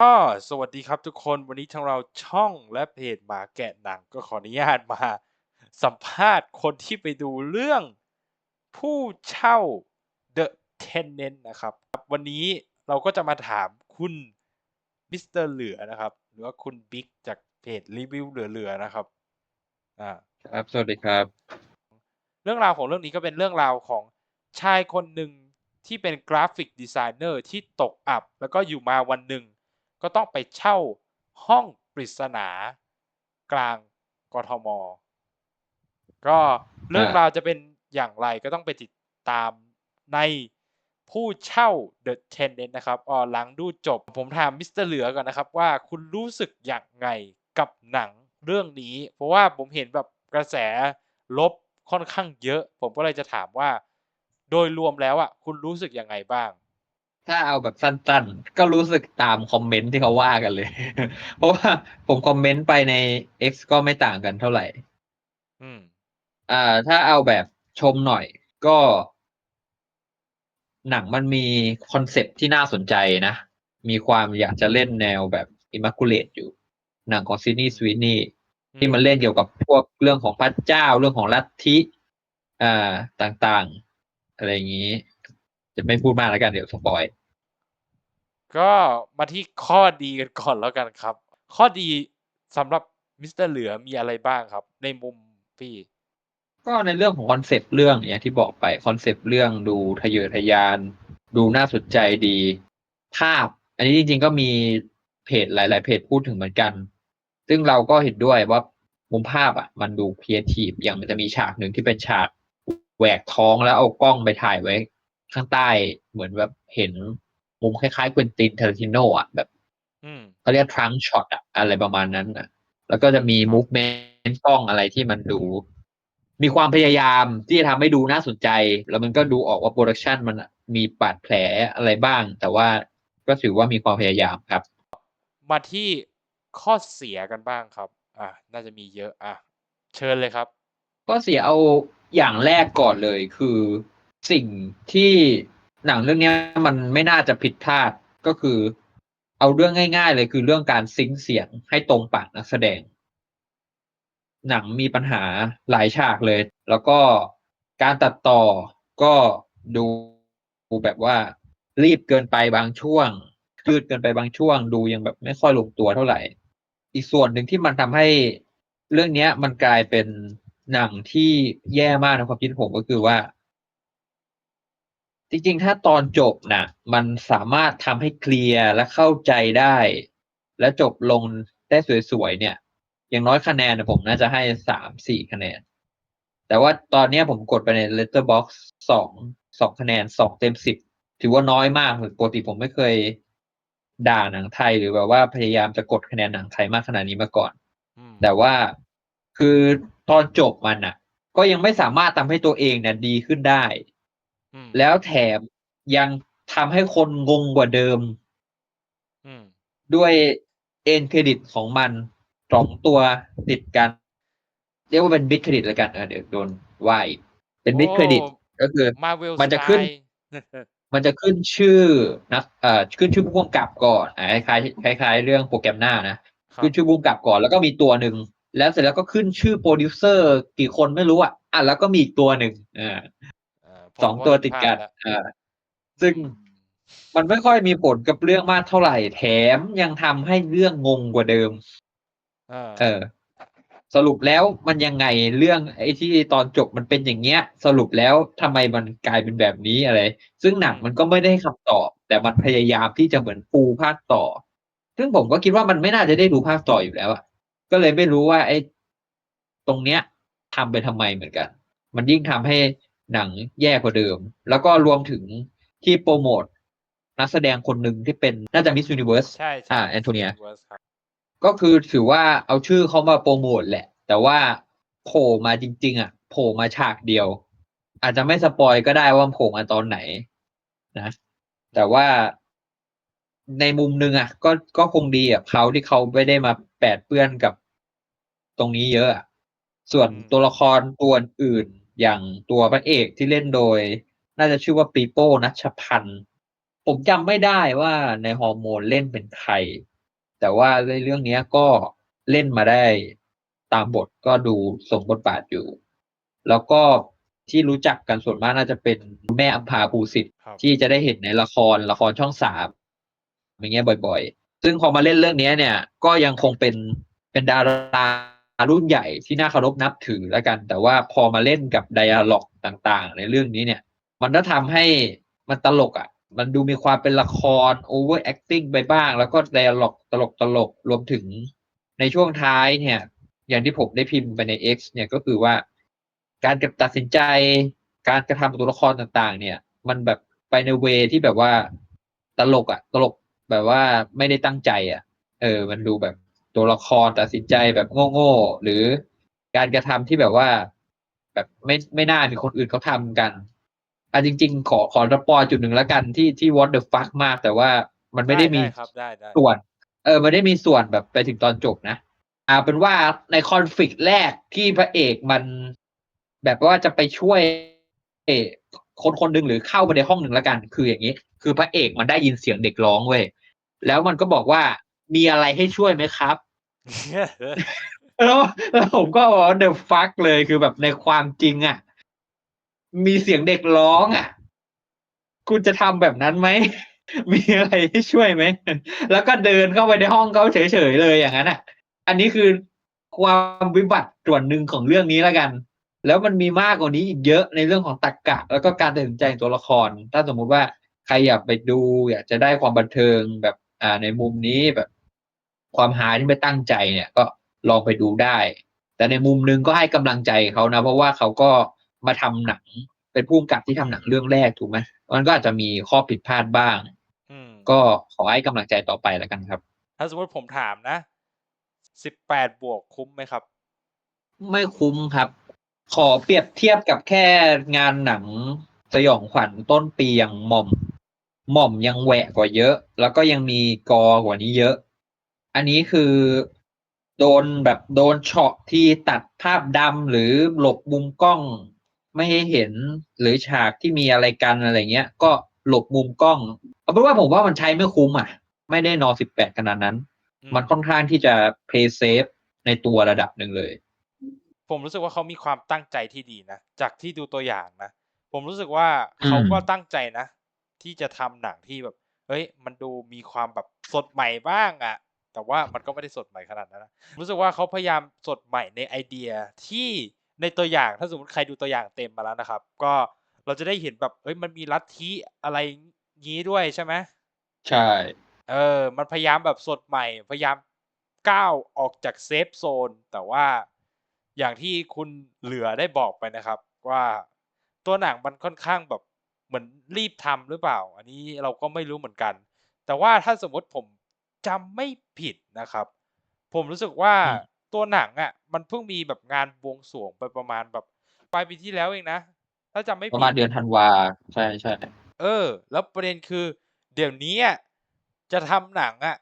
ก็สวัสดีครับทุกคนวันนี้ทางเราช่องและเพจหมาแกะหนังก็ขออนุญาตมา สัมภาษณ์คนที่ไปดูเรื่องผู้เช่า The Tenant นะครับ วันนี้เราก็จะมาถามคุณมิสเตอร์เหลือนะครับ หรือว่าคุณบิ๊กจากเพจรีวิวเหลือๆนะครับอ่าครับ สวัสดีครับ เรื่องราวของเรื่องนี้ก็เป็นเรื่องราวของชายคนหนึ่งที่เป็นกราฟิกดีไซเนอร์ที่ตกอับ แล้วก็อยู่มาวันหนึ่ง ก็ต้องไปเช่าห้องปริศนากลางกทม ก็เรื่องราวจะเป็นอย่างไรก็ต้องไปติดตามในผู้เช่า The Tenant นะครับอ๋อหลังดูจบ ผมถามมิสเตอร์เหลือก่อนนะครับ ว่าคุณรู้สึกอย่างไงกับหนังเรื่องนี้ เพราะว่าผมเห็นแบบกระแสลบค่อนข้างเยอะ ผมก็เลยจะถามว่า โดยรวมแล้วอะคุณรู้สึกยังไงบ้าง ถ้าเอาแบบสั้นๆ ก็รู้สึกตามคอมเมนต์ที่เขาว่ากันเลย เพราะว่าผมคอมเมนต์ไปใน X ก็ไม่ต่างกันเท่าไหร่ อืม อ่า ถ้าเอาแบบชมหน่อยก็ หนังมันมีคอนเซ็ปต์ที่น่าสนใจนะ มีความอยากจะเล่นแนวแบบ Immaculate อยู่ หนังของซินนี่สวีนี่ที่มันเล่นเกี่ยวกับพวกเรื่องของพระเจ้าเรื่องของลัทธิอ่าต่างๆ อะไรอย่างนี้ จะไม่พูดมากแล้วกันเดี๋ยวสปอย ก็มาที่ข้อดีกันก่อนแล้วกันครับ ข้อดีสำหรับมิสเตอร์เหลือมีอะไรบ้างครับ ในมุมพี่ ก็ในเรื่องของคอนเซปต์เรื่องเนี่ยที่บอกไปคอนเซปต์เรื่องดูทะเยอทะยาน ดูน่าสนใจดี ภาพ อันนี้จริงๆก็มีเพจหลาย ๆ เพจพูดถึงเหมือนกัน ซึ่งเราก็เห็นด้วยว่ามุมภาพอะ มันดูครีเอทีฟอย่างมันจะมีฉากหนึ่งที่เป็นฉากแหวกท้องแล้วเอากล้องไปถ่ายไว้ ข้างใต้เหมือนแบบเห็น มุมคล้ายๆควินตินเทอร์ติโนอะแบบอืมเขาเรียกทรังช็อตอะอะไรประมาณนั้นอะแล้วก็จะมีมูฟเมนต์กล้องอะไรที่มันดู มีความพยายามที่จะทำให้ดูน่าสนใจ แล้วมันก็ดูออกว่าโปรดักชันมันอะมีบาดแผลอะไรบ้าง แต่ว่าก็ถือว่ามีความพยายามครับ มาที่ข้อเสียกันบ้างครับ อะน่าจะมีเยอะอะเชิญเลยครับก็เสียเอาอย่างแรกก่อนเลยคือสิ่งที่ หนังเรื่องนี้มันไม่น่าจะผิดพลาดก็คือ เอาเรื่องง่าย ๆ เลยคือเรื่องการซิงเสียงให้ตรงปากนักแสดง หนังมีปัญหาหลายฉากเลย แล้วก็การตัดต่อก็ดูแบบว่า รีบเกินไปบางช่วงยืดเกินไปบางช่วง ดูยังแบบไม่ค่อยลงตัวเท่าไหร่ อีกส่วนหนึ่งที่มันทำให้เรื่องเนี้ย มันกลายเป็นหนังที่แย่มากในความคิดผมก็คือว่า จริงๆ ถ้าตอนจบนะมันสามารถทำให้เคลียร์และเข้าใจได้ และจบลงได้สวยๆเนี่ย อย่างน้อยคะแนนนะผมน่าจะให้สามสี่คะแนน แต่ว่าตอนเนี้ยผมกดไปใน Letterbox สองสองคะแนนสองเต็มสิบถือว่าน้อยมากปกติผมไม่เคยด่าหนังไทยหรือแบบว่าพยายามจะกดคะแนนหนังไทยมากขนาดนี้มาก่อนอืมแต่ว่าคือตอนจบมันอะ ก็ยังไม่สามารถทำให้ตัวเองเนี่ยดีขึ้นได้ อืมแล้วแถมยังทำให้คนงงกว่าเดิม อืมด้วยเอ็นเครดิตของมันสองตัวติดกัน เรียกว่าเป็นบิดเครดิตแล้วกันเออเดี๋ยวโดนว่าอีกเป็นบิดเครดิตก็คือ มาเวลมันจะขึ้น มันจะขึ้นชื่อนะเอ่อขึ้นชื่อผู้กำกับก่อนอ่าคล้ายๆคล้าย ๆ เรื่องโปรแกรมหน้านะ ขึ้นชื่อผู้กำกับก่อนแล้วก็มีตัวหนึ่ง แล้วเสร็จแล้วก็ขึ้นชื่อโปรดิวเซอร์กี่คนไม่รู้อะอะแล้วก็มีอีกตัวหนึ่งอ่า สองตัวติดกันอ่าซึ่งมันไม่ค่อยมีผลกับเรื่องมากเท่าไหร่ แถมยังทำให้เรื่องงงกว่าเดิมเออ สรุปแล้วมันยังไงเรื่องไอ้ที่ตอนจบมันเป็นอย่างเงี้ย สรุปแล้วทำไมมันกลายเป็นแบบนี้อะไร ซึ่งหนังมันก็ไม่ได้ให้คำตอบ แต่มันพยายามที่จะเหมือนปูภาคต่อ ซึ่งผมก็คิดว่ามันไม่น่าจะได้ดูภาคต่ออยู่แล้วอะก็เลยไม่รู้ว่าไอ้ตรงเนี้ยทำไปทำไมเหมือนกัน มันยิ่งทำให้ หนังแย่กว่าเดิม แล้วก็รวมถึงที่โปรโมทนักแสดงคนหนึ่งที่เป็นน่าจะมิส s u นิเวิร์สใช่ใช่อ่าแอนโทเนีย Universe ครับก็คือถือว่าเอาชื่อเขามาโปรโมทแหละ แต่ว่าโผล่มาจริง ๆ อะโผล่มาฉากเดียว อาจจะไม่สปอยก็ได้ว่าโผล่มาตอนไหนนะ แต่ว่าในมุมหนึ่งอะ ก็ก็คงดีอะเขาที่เขาไม่ได้มาแปดเปื้อนกับตรงนี้เยอะอะส่วนอืมตัวละครตัวอื่น อย่างตัวพระเอกที่เล่นโดย น่าจะชื่อว่าปีโป้นัชพันธ์ผมจำไม่ได้ว่าในฮอร์โมนเล่นเป็นใคร แต่ว่าในเรื่องเนี้ยก็เล่นมาได้ตามบทก็ดูสมบทบาทอยู่ แล้วก็ที่รู้จักกันส่วนมากน่าจะเป็นแม่อัมพาภูสิทธิ์ครับที่จะได้เห็นในละครละครช่องสามอย่างเงี้ยบ่อย ๆ ซึ่งพอมาเล่นเรื่องเนี้ยเนี่ย ก็ยังคงเป็นเป็นดารา รุ่นใหญ่ที่น่าเคารพนับถือแล้วกัน แต่ว่าพอมาเล่นกับไดอะล็อกต่าง ๆ ในเรื่องนี้เนี่ย มันก็ทำให้มันตลกอะ มันดูมีความเป็นละคร over acting ไปบ้าง แล้วก็ไดอะล็อกตลกตลกๆรวมถึงในช่วงท้ายเนี่ย อย่างที่ผมได้พิมพ์ไปใน X เนี่ยก็คือว่า การตัดสินใจ การกระทำของตัวละครต่าง ๆ เนี่ย มันแบบไปในเวที่แบบว่าตลกอะตลกแบบว่าไม่ได้ตั้งใจอะ เออ มันดูแบบ ตัวละครตัดสินใจแบบโง่ๆหรือการกระทำที่แบบว่า แบบไม่ไม่น่ามีคนอื่นเขาทำกันอะจริง ๆ ขอขอสปอยจุดหนึ่งแล้วกันที่ที่ what the fuck มาก แต่ว่ามันไม่ได้มีครับได้ได้ส่วน เออไม่ได้มีส่วนแบบไปถึงตอนจบนะอ่าเป็นว่าในคอนฟ lict แรกที่พระเอกมัน แบบว่าจะไปช่วยเอกคนคนหนึ่งหรือเข้าไปในห้องหนึ่งแล้วกัน คืออย่างนี้ คือพระเอกมันได้ยินเสียงเด็กร้องเว้ยแล้วมันก็บอกว่ามีอะไรให้ช่วยไหมครับ แล้วแล้วผมก็บอกเดอะฟักเลยคือแบบในความจริงอะ มีเสียงเด็กร้องอะ คุณจะทำแบบนั้นไหม มีอะไรให้ช่วยไหม แล้วก็เดินเข้าไปในห้องเขาเฉยๆเลยอย่างนั้นอะ อันนี้คือความวิบัติส่วนหนึ่งของเรื่องนี้แล้วกัน แล้วมันมีมากกว่านี้อีกเยอะในเรื่องของตรรกกะ แล้วก็การตัดสินใจของตัวละคร ถ้าสมมุติว่าใครอยากไปดู อยากจะได้ความบันเทิงแบบ อ่าในมุมนี้แบบ ความหาที่ไม่ตั้งใจเนี่ยก็ลองไปดูได้ แต่ในมุมหนึงก็ให้กำลังใจเขานะ เพราะว่าเขาก็มาทำหนังเป็นผู้กำกับที่ทำหนังเรื่องแรกถูกไหมมันก็อาจจะมีข้อผิดพลาดบ้างอืมก็ขอให้กำลังใจต่อไปแล้วกันครับ ถ้าสมมติผมถามนะสิบแปดบวกคุ้มไหมครับ ไม่คุ้มครับ ขอเปรียบเทียบกับแค่งานหนังสยองขวัญต้นปีอย่างหม่อมหม่อมยังแหวะกว่าเยอะ แล้วก็ยังมีกอกว่านี้เยอะ อันนี้คือโดนแบบโดนเฉาะที่ตัดภาพดำหรือหลบมุมกล้องไม่ให้เห็นหรือฉากที่มีอะไรกันอะไรเงี้ย ก็หลบมุมกล้อง เอาเป็นว่าผมว่ามันใช้ไม่คุ้มอะ ไม่ได้นอสิบแปดขนาดนั้นอืมันค่อนข้างที่จะ play safe ในตัวระดับหนึ่งเลย ผมรู้สึกว่าเขามีความตั้งใจที่ดีนะ จากที่ดูตัวอย่างนะ ผมรู้สึกว่าอืมเขาก็ตั้งใจนะ ที่จะทำหนังที่แบบ เฮ้ย มันดูมีความแบบสดใหม่บ้างอะ แต่ว่ามันก็ไม่ได้สดใหม่ขนาดนั้นนะรู้สึกว่าเขาพยายามสดใหม่ในไอเดียที่ในตัวอย่างถ้าสมมติใครดูตัวอย่างเต็มมาแล้วนะครับ ก็เราจะได้เห็นแบบเอ้ยมันมีลัทธิอะไรงี้ด้วยใช่ไหมใช่ เออ มันพยายามแบบสดใหม่ พยายามก้าวออกจากเซฟโซน แต่ว่าอย่างที่คุณเหลือได้บอกไปนะครับ ว่าตัวหนังมันค่อนข้างแบบเหมือนรีบทำหรือเปล่า อันนี้เราก็ไม่รู้เหมือนกัน แต่ว่าถ้าสมมติผม จำไม่ผิดนะครับ ผมรู้สึกว่าอืม ตัวหนังอะมันเพิ่งมีแบบงานบวงสรวงไปประมาณแบบปลายปีที่แล้วเองนะ ถ้าจำไม่ประผิดมาณเดือนธันวา ใช่ใช่เออ แล้วประเด็นคือ เดี๋ยวนี้อะจะทำหนังอะ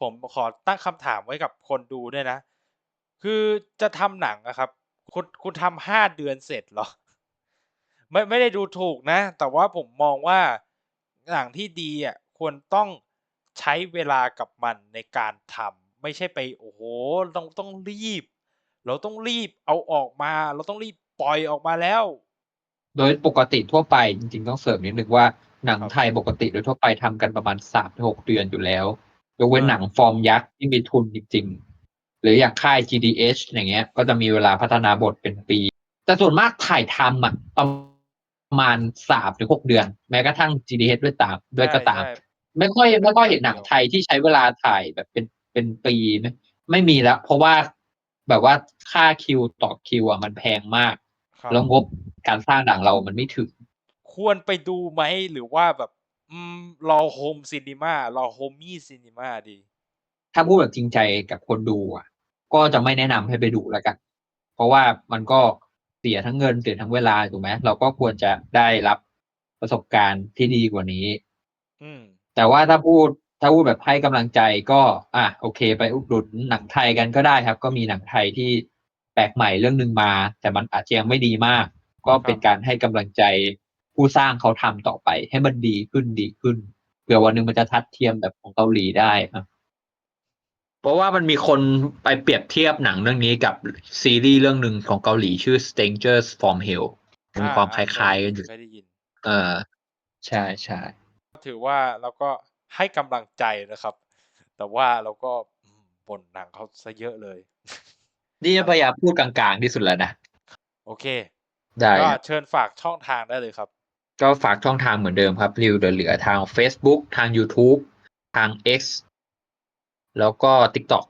ผมขอตั้งคำถามไว้กับคนดูด้วยนะ คือจะทำหนังอะครับ คุณ คุณทำห้าเดือนเสร็จเหรอ ไม่ ไม่ได้ดูถูกนะ แต่ว่าผมมองว่าหนังที่ดีอะควรต้อง ใช้เวลากับมันในการทำไม่ใช่ไปโอ้โหต้องต้องรีบ เราต้องรีบเอาออกมา เราต้องรีบปล่อยออกมาแล้ว โดยปกติทั่วไปจริงๆต้องเสริมนิดนึงว่าหนังครับไทยปกติโดยทั่วไปทำกันประมาณสามถึงหกเดือนอยู่แล้วยกเว้นอ่าหนังฟอร์มยักษ์ที่มีทุนจริงๆ หรืออย่างค่าย GDH อย่างเงี้ย ก็จะมีเวลาพัฒนาบทเป็นปี แต่ส่วนมากถ่ายทำอะประมาณสามถึงหกเดือน แม้กระทั่ง GDH ด้วยตามด้วยก็ตามใช่ใช่ ไม่ค่อยไม่ค่อยเห็นหนังไทยที่ใช้เวลาถ่ายแบบเป็นเป็นปีไม่ไม่มีแล้ว เพราะว่าแบบว่าค่าคิวต่อคิวอะมันแพงมาก ครับแล้วงบการสร้างหนังเรามันไม่ถึง ควรไปดูไหมหรือว่าแบบอืมรอโฮมซีนีมารอโฮมี่ซีนีมาดี ถ้าพูดแบบจริงใจกับคนดูอะ ก็จะไม่แนะนำให้ไปดูแล้วกัน เพราะว่ามันก็เสียทั้งเงินเสียทั้งเวลาถูกไหมเราก็ควรจะได้รับประสบการณ์ที่ดีกว่านี้ อืม แต่ว่าถ้าพูดถ้าพูดแบบให้กำลังใจก็อะโอเค ไปอุดหนุนหนังไทยกันก็ได้ครับ ก็มีหนังไทยที่แปลกใหม่เรื่องหนึ่งมา แต่มันอาจจะยังไม่ดีมาก ก็เป็นการให้กำลังใจผู้สร้างเขาทำต่อไป ให้มันดีขึ้นดีขึ้นเผื่อวันหนึ่งมันจะทัดเทียมแบบของเกาหลีได้ครับเพราะว่ามันมีคนไปเปรียบเทียบหนังเรื่องนี้กับซีรีส์เรื่องหนึ่งของเกาหลีชื่อ Strangers from Hell มีความคล้ายๆกันอยู่เคยได้ยินเออใช่ใช่ ถือว่าเราก็ให้กำลังใจนะครับ แต่ว่าเราก็อืมบ่นหนังเขาซะเยอะเลย นี่พยายามพูดกลางๆที่สุดแล้วนะ โอเค ได้ก็ครับเชิญฝากช่องทางได้เลยครับ ก็ฝากช่องทางเหมือนเดิมครับริวเหลือทาง Facebook ทาง YouTube ทาง X แล้วก็ TikTok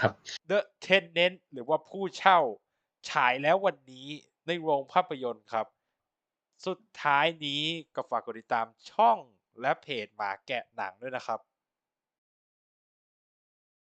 ครับ The Tenant หรือว่าผู้เช่าฉายแล้ววันนี้ในโรงภาพยนตร์ครับ สุดท้ายนี้ก็ฝากกดติดตามช่อง และเพจหมาแกะหนังด้วยนะครับ